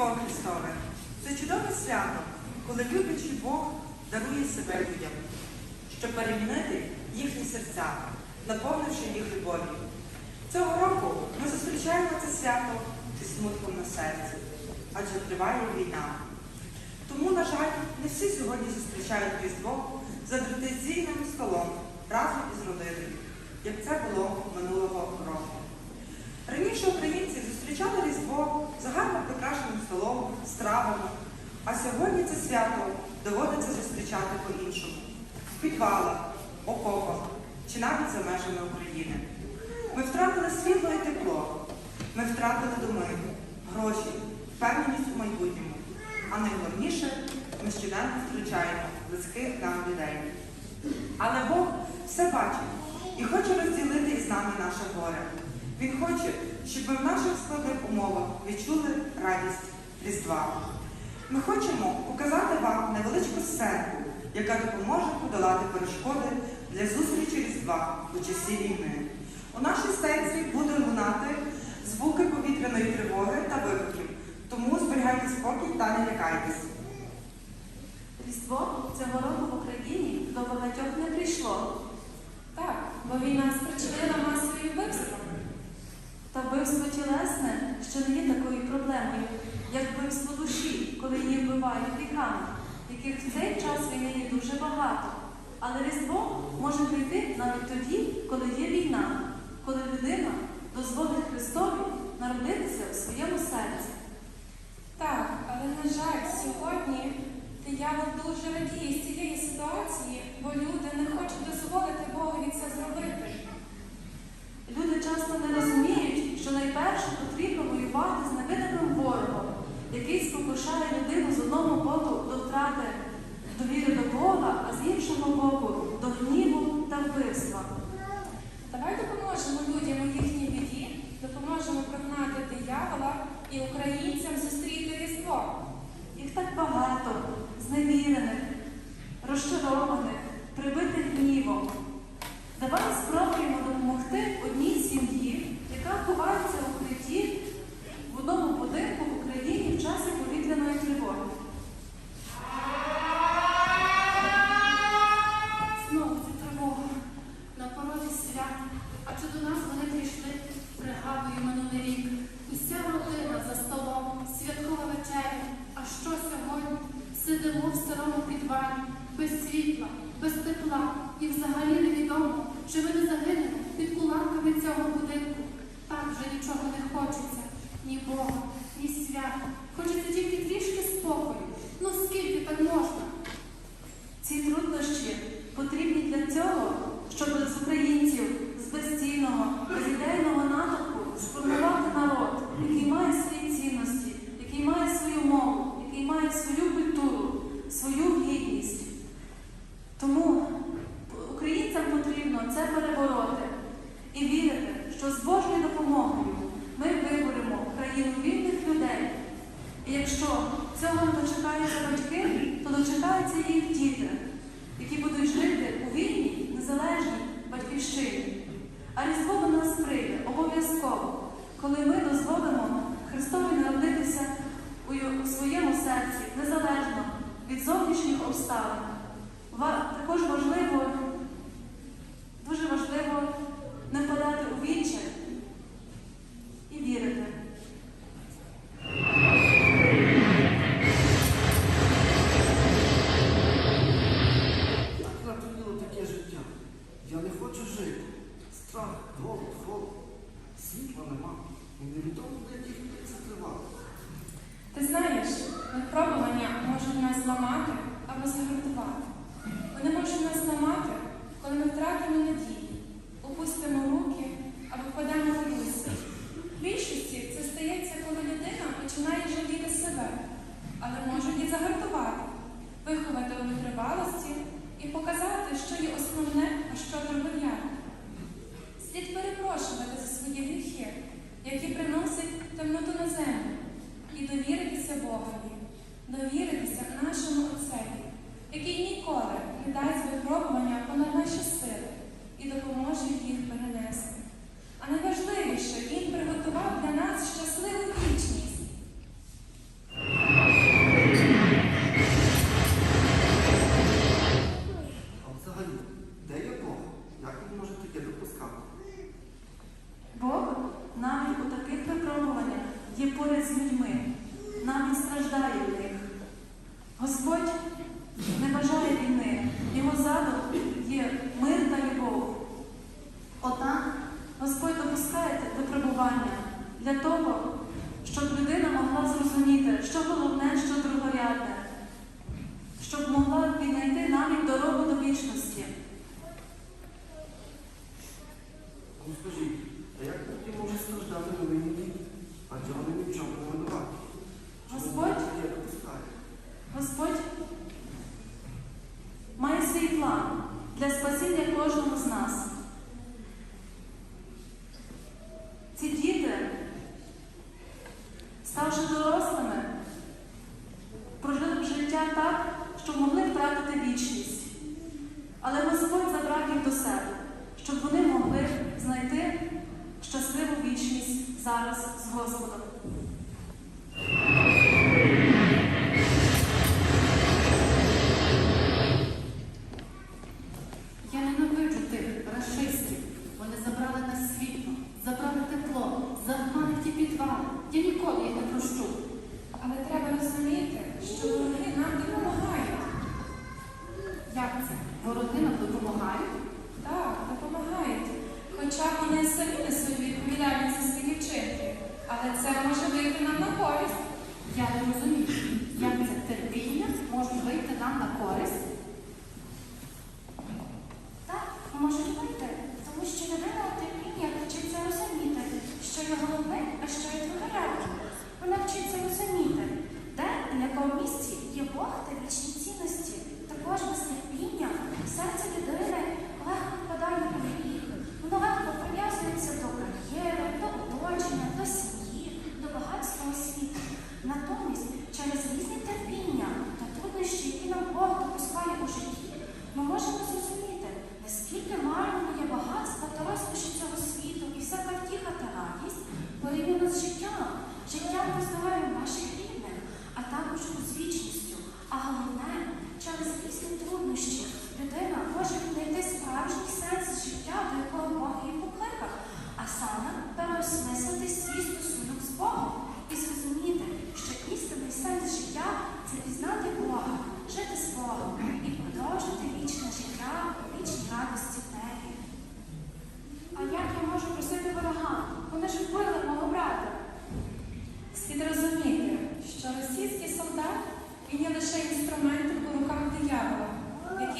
Різдво Христове це чудове свято, коли люблячий Бог дарує себе людям, щоб перемінити їхні серця, наповнивши їх любов'ю. Цього року ми зустрічаємо це свято зі смутком на серці, адже триває війна. Тому, на жаль, не всі сьогодні зустрічають Різдво за традиційним столом разом із родиною, як це було минулого року. Раніше українці зустрічали Різдво за гарно прикрашеним столом, стравами, а сьогодні це свято доводиться зустрічати по-іншому в підвалах, окопах чи навіть за межами України. Ми втратили світло і тепло, ми втратили доми, гроші, впевненість у майбутньому. А найголовніше, ми щоденно втрачаємо близьких нам людей. Але Бог все бачить і хоче розділити із нами наше горе. Він хоче, щоб ми в наших складних умовах відчули радість Різдва. Ми хочемо показати вам невеличку сценку, яка допоможе подолати перешкоди для зустрічі Різдва у часі війни. У нашій стенці буде лунати звуки повітряної тривоги та вибухів, тому зберігайте спокій та не лякайтесь. Різдво цього року в Україні до багатьох не прийшло. Так, бо війна спричинила масові вбивства. Та вбивство тілесне ще не є такою проблемою, як вбивство душі, коли її вбивають гріхами, яких в цей час війни є дуже багато. Але Різдво може прийти навіть тоді, коли є війна, коли людина дозволить Христові народитися в своєму серці. Так, але на жаль, сьогодні диявол дуже радіє з цієї ситуації, бо люди не хочуть дозволити Богові це зробити. Люди часто не розуміють, що найперше потрібно воювати з невидимим ворогом, який спокушає людину з одного боку до втрати довіри до Бога, а з іншого боку до гніву та вбивства. Давай допоможемо людям у їхній біді, допоможемо прогнати диявола і українцям зустріти Різдво. Їх так багато, зневірених, розчарованих, прибитих гнівом. Давай спробуємо допомогти одній сім'ї, яка ховається у укритті в одному будинку в Україні в часі повітряної тривоги. Знову ця тривога на порозі свят, адже до нас вони прийшли, пригадую минулий рік. Уся родина за столом, святкова вечеря. А що сьогодні? Сидимо в старому підвалі, без світла, без тепла, і взагалі невідомо, чи ми не загинемо під кулаками цього будинку. Так вже нічого не хочеться, ні Бога, ні свята. Хочеться тільки трішки спокою. Ну скільки так можна? Ці труднощі потрібні для цього, щоб з українців, з безцінного, безідейного натовпу сформувати народ, який має свої цінності, який має свою мову, який має свою культуру, свою гідність. Тому українцям потрібно це перебороти і вірити, що з Божою допомогою ми виборемо країну вільних людей. І якщо цього не дочекаються батьки, то дочекаються їх які будуть жити у вільній, незалежній батьківщині. А Різдво до нас прийде обов'язково, коли ми дозволимо Христові народитися у своєму серці, незалежно від зовнішніх обставин. Також важливо, дуже важливо не впадати у відчай і вірити. Так надоїло таке життя. Я не хочу жити. Страх, голод, холод. Світла нема. І невідомо, де тільки це тривало. Ти знаєш, випробування можуть нас зламати або загартувати. Вони можуть нас зламати, коли ми втратимо надії, опустимо руки або впадемо в люсі. В більшості це стається, коли людина починає жаліти себе, але можуть і загартувати, виховати у витривалості і показати, що є основне, а що другорядне. Слід перепрошувати за свої гріхи, які приносять для того, щоб людина могла зрозуміти, що головне, що другорядне, щоб могла віднайти навіть дорогу до вічності. Ну а як тоді може страждати новині, адже вони ні в чому винуваті? Господь, Господь має свій план для спасіння кожного з нас. вийти нам на користь. Я не розумію, як це терпіння може вийти нам на користь.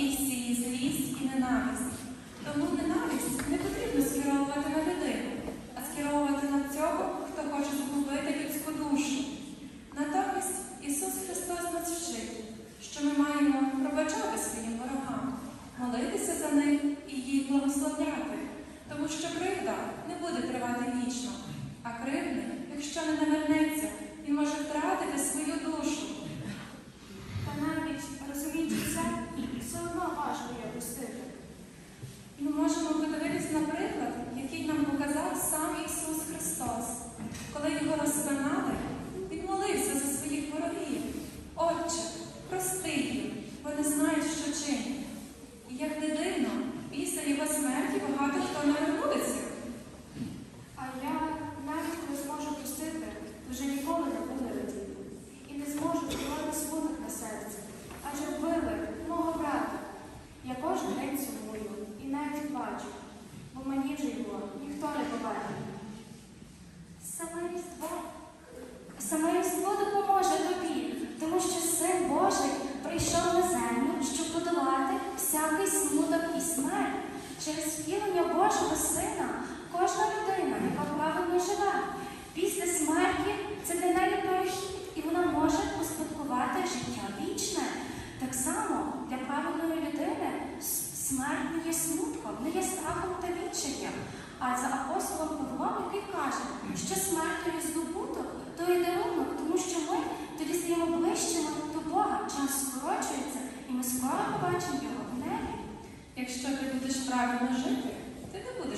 і злість і ненависть. Тому ненависть не потрібно скеровувати на людину, а скеровувати на цього, хто хоче згубити людську душу. Натомість Ісус Христос нас вчив, що ми маємо пробачати своїм ворогам, молитися за них.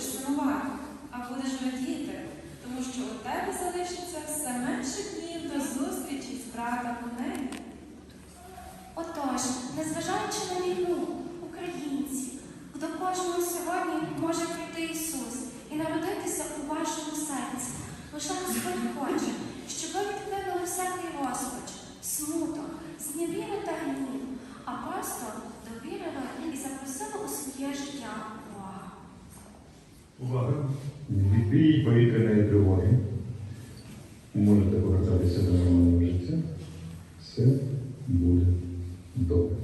будеш сумувати, а будеш радіти, тому що у тебе залишиться все менше днів до зустрічі з братом у небі. Отож, незважаючи на війну, українці, до кожного сьогодні може прийти Ісус і народитися у вашому серці. Лише Господь хоче, щоб ви відкинули всякий розпач, смуток, знівіли та гнів, а просто довірили. Вій повітряної тривоги. Можете повертатися до нормального життя. Все буде добре.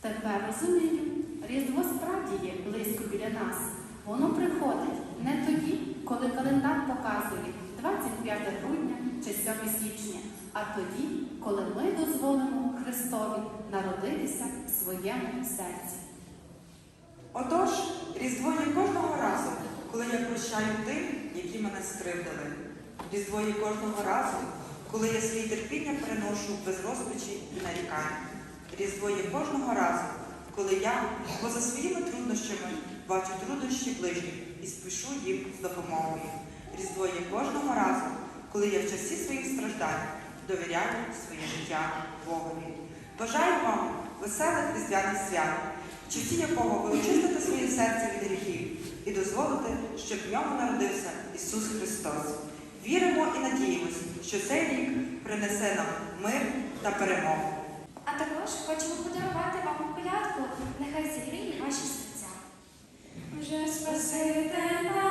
Тепер розумію, Різдво справді є близько біля нас. Воно приходить не тоді, коли календар показує 25 грудня чи 7 січня, а тоді, коли ми дозволимо Христові народитися в своєму серці. Отож, Різдво є кожного разу, коли я прощаю тим, які мене скривдили. Різдво є кожного разу, коли я свої терпіння приношу без розпачі і нарікань. Різдво є кожного разу, коли я поза своїми труднощами бачу труднощі ближніх і спішу їм з допомогою. Різдво є кожного разу, коли я в часі своїх страждань довіряю своє життя Богові. Бажаю вам веселих різдвяних свят, в часі якого ви очистите своє серце від гріхів і дозволите, щоб в ньому народився Ісус Христос. Віримо і надіємось, що цей рік принесе нам мир та перемогу. А також хочемо подарувати вам колядку, нехай зігріє ваші серця. Вже спасите народився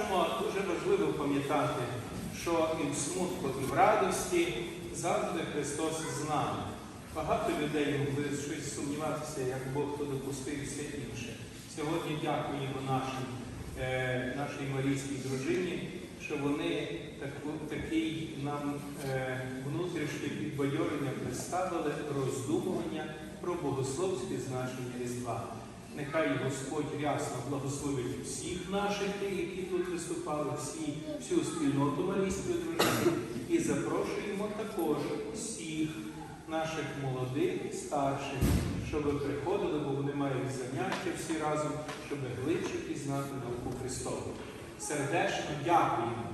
Бачимо, дуже важливо пам'ятати, що і в смутку, і в радості завжди Христос з нами. Багато людей могли щось сумніватися, як Бог то допустив все інше. Сьогодні дякуємо нашим, е, нашій Марійській дружині, що вони таку, такий нам е, внутрішнє підбадьорення представили роздумування про богословське значення Різдва. Нехай Господь рясно благословить всіх наших, які тут виступали, всі, всю спільноту Марійської дружини. І запрошуємо також усіх наших молодих і старших, щоб приходили, бо вони мають заняття всі разом, щоб глибше пізнати науку Христову. Сердечно дякуємо.